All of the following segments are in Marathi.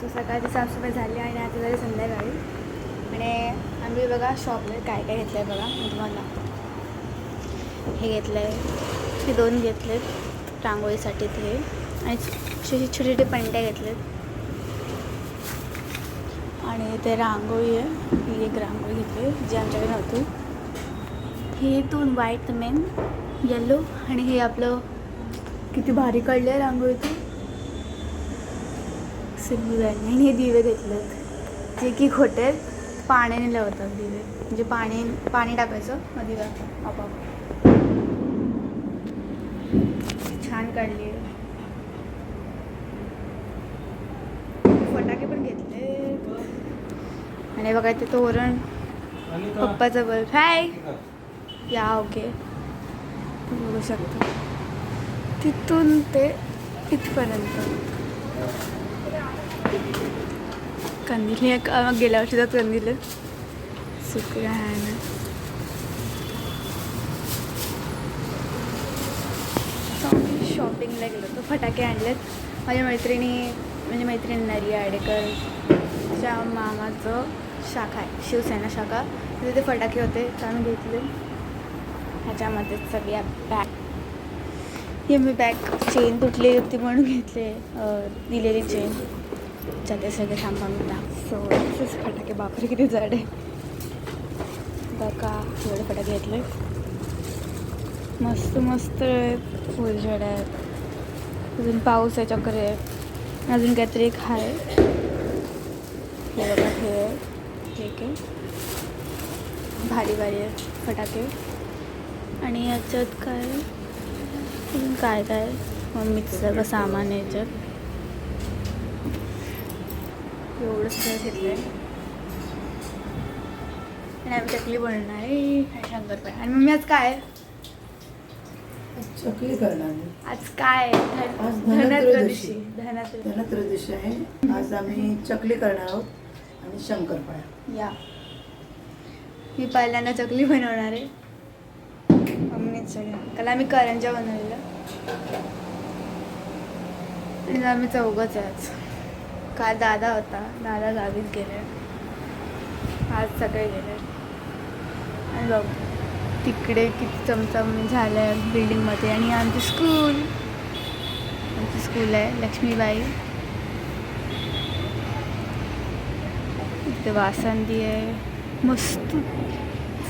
सो सकाळची साफसफाई झाली आणि आता झाली संध्याकाळी. आणि आम्ही बघा शॉपमध्ये काय काय घेतलं आहे बघा मी तुम्हाला. हे घेतलं आहे हे दोन घेतलेत रांगोळीसाठी ते. आणि छोटे छोटे छोटे पंट्या घेतलेत. आणि ते रांगोळी आहे ही एक रांगोळी घेतली जी आमच्याकडे नव्हती. हे दोन व्हाईट मेन येल्लो आणि हे आपलं किती भारी काढलं आहे रांगोळी आणि हे दिवे घेतलेत. जे की खोटे. पाण्याने लावतात दिवे. म्हणजे पाणी पाणी टाकायचं मग दिवे आपोआप. छान काढली. फटाके पण घेतले. आणि बघा ते तोरण. पप्पाचं बल्ब हाय. या ओके. बघू शकतो. तिथून ते इथपर्यंत. कंदील हे एक, अं, गेल्या वर्षीचा कंदील सुकरान शॉपिंगला गेलो होतो फटाके आणलेत. माझ्या मैत्रिणी म्हणजे मैत्रिणी नरी आडेकरच्या मामाचं शाखा आहे शिवसेना शाखा. तिथे ते फटाके होते तर घेतले. ह्याच्यामध्ये सगळ्या बॅग हे मी बॅग चेन तुटली होती म्हणून घेतले दिलेली चेन ज्याते सगळे थांबा सो तसेच फटाके बापरे किती जड आहे बघा एवढे फटाके घेतले. मस्त मस्त आहेत फुलझड आहेत. अजून पाऊस आहे चक्कर आहे. अजून काहीतरी एक आहे हे बघा हे ठीक आहे. भारी भारी आहे फटाके. आणि याच्यात काय? अजून काय काय? मम्मीचं सगळं सामान आहे याच्यात. एवढं सगळं घेतलं आहे आणि आम्ही चकली बनवणार आहे शंकरपाळी आणि मम्मी आज काय? चकली करणार मी. आज काय? धन- आज धनत्रयोदशी. धनत्रयोदशी. धनत्रयोदशी. धनत्रयोदशी आहे. आज आम्ही चकली करणार आहोत आणि शंकरपाळ्या या. मी पहिल्यांदा चकली बनवणार आहे. मम्मीच सगळ्या काल आम्ही करंजा बनवलेलं. आणि आम्ही चौघच आहे आज. काल दादा होता. दादा गावीच गेले. आज सगळे गेले. आणि बघ तिकडे किती चमचम झालं आहे बिल्डिंगमध्ये आणि आमची स्कूल आमची स्कूल आहे लक्ष्मीबाई. इथे वासंती आहे. मस्त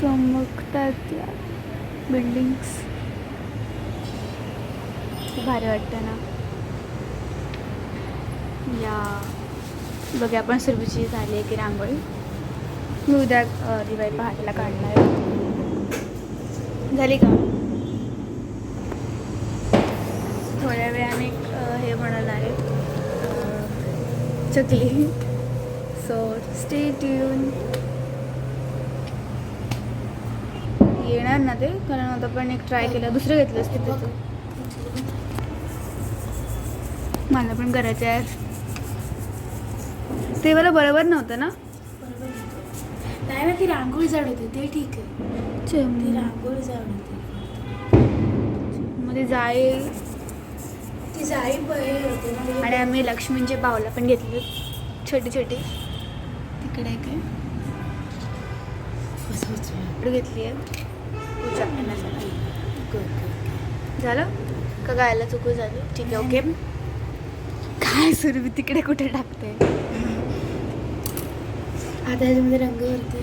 चमकतात या बिल्डिंग्स भारी वाटतं ना. या. बघा आपण सुरभीची झाली आहे की रांगोळी. मी उद्या दिवाळी पहाटेला काढणार आहे. झाली का? थोड्या वेळाने हे बनवणार आहे चकली. सो स्टे ट्यून येणार ना ते? कारण आता पण एक ट्राय केलं दुसरं घेतलं असते त्याचं. मला पण करायचं आहे ते मला बरोबर नव्हतं ना? नाही ना ती रांगोळी जड होती. ते ठीक आहे. ती मध्ये रांगोळी जड होती. जाईल. ती जाळी बरे होते ना. आणि आम्ही लक्ष्मींचे पावलं पण घेतले. छोटी छोटी. तिकडे काय लाडू घेतली आहे. पूजा झालं? का गायला चुकू झाली? ठीक आहे ओके. काय सुरू? मी तिकडे कुठे टाकते? आता ह्याच्यामध्ये रंग भरते.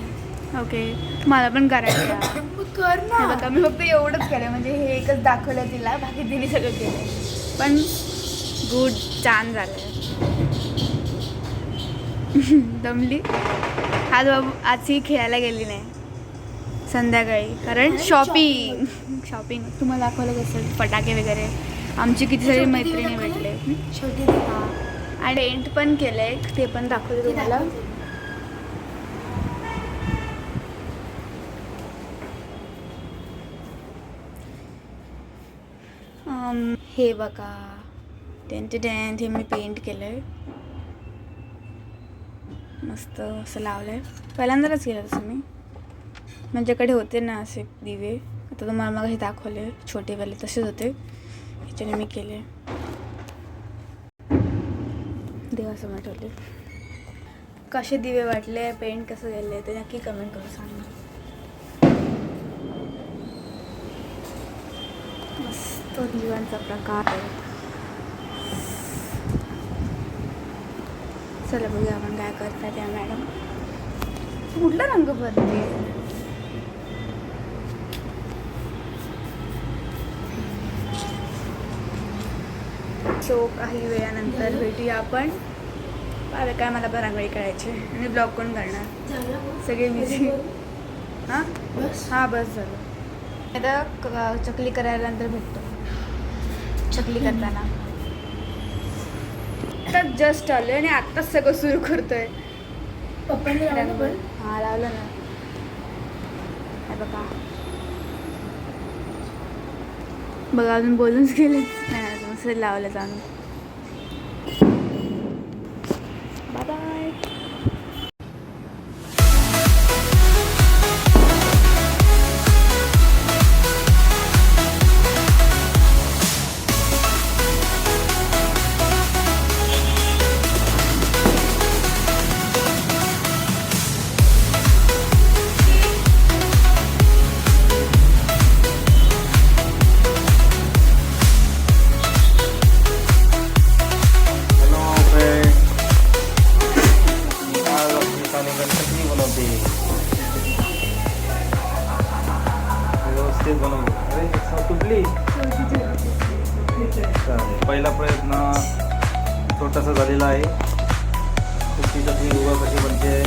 ओके. मला पण करायचं आहे. कर हे बघा मी फक्त एवढंच केलं म्हणजे हे एकच दाखवलं तिला. बाकी तिने सगळं केलं पण गुड छान झालं दमली? आज बाबू आज ही खेळायला गेली नाही. संध्याकाळी. कारण शॉपिंग शॉपिंग तुम्हाला दाखवलं कसं? फटाके वगैरे. आमची किती सारी मैत्रिणी दाखवले? भेटले? शेवटी आणि एंट पण केलं एक ते पण दाखवते ती तुम्हाला. हे बघा. टेन ते टेन हे मी पेंट केलं आहे मस्त असं लावलं आहे पहिल्यांदाच केलं तसं मी. माझ्याकडे होते ना असे दिवे. आता तुम्हाला मग हे दाखवले. छोटेवाले तसेच होते. ह्याच्याने मी केले. देवासमोर ठेवले कसे दिवे वाटले पेंट कसं गेले ते नक्की कमेंट करून सांगा. मस्त दिव्यांचा प्रकार आहे. चला बघूया आपण काय करता त्या मॅडम. कुठला रंग भरते सो काही वेळानंतर भेटूया आपण. आता काय मला पण रांगोळी काढायची आहे. आणि ब्लॉग कोण करणार? सगळे बिझी हां? बस. हां बस झालं. आता चकली करायला नंतर भेटतो. चकली करताना. आता जस्ट आलोय आणि आत्ताच सगळं सुरू करतोय. पण? हा लावलं ना. हे बघा. बघा अजून बोलूनच गेले नाही. अजून असं लावलं जाणून पहिला प्रयत्न छोटासा झालेला आहे. तुमची युवा कशी बनते.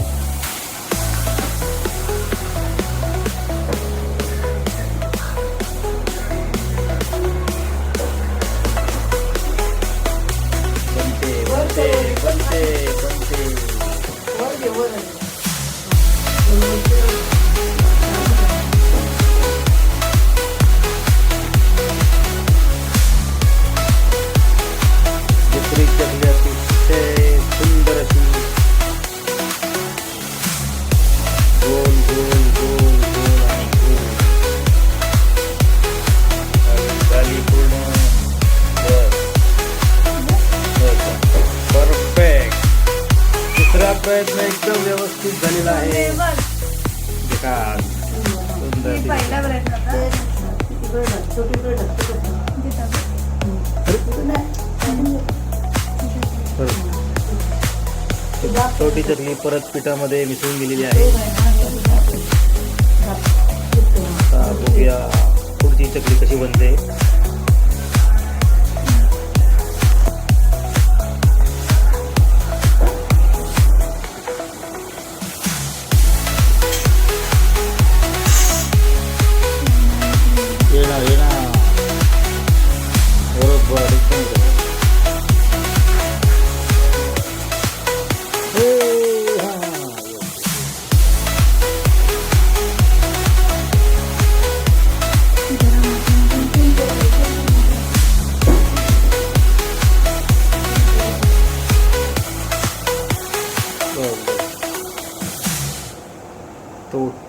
बनते बनते बनते ते दाब- छोटी चकली परत पिठामध्ये मिसळून गेलेली आहे. हे बघूया पुढची चकली कशी बनते.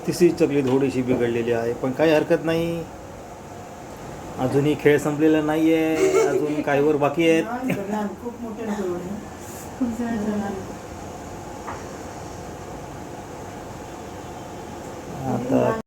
तिसरी चकली थोडीशी बिघडलेली आहे पण काही हरकत नाही. अजूनही खेळ संपलेला नाही आहे अजून काही वर बाकी आहेत. खूप मोठे आता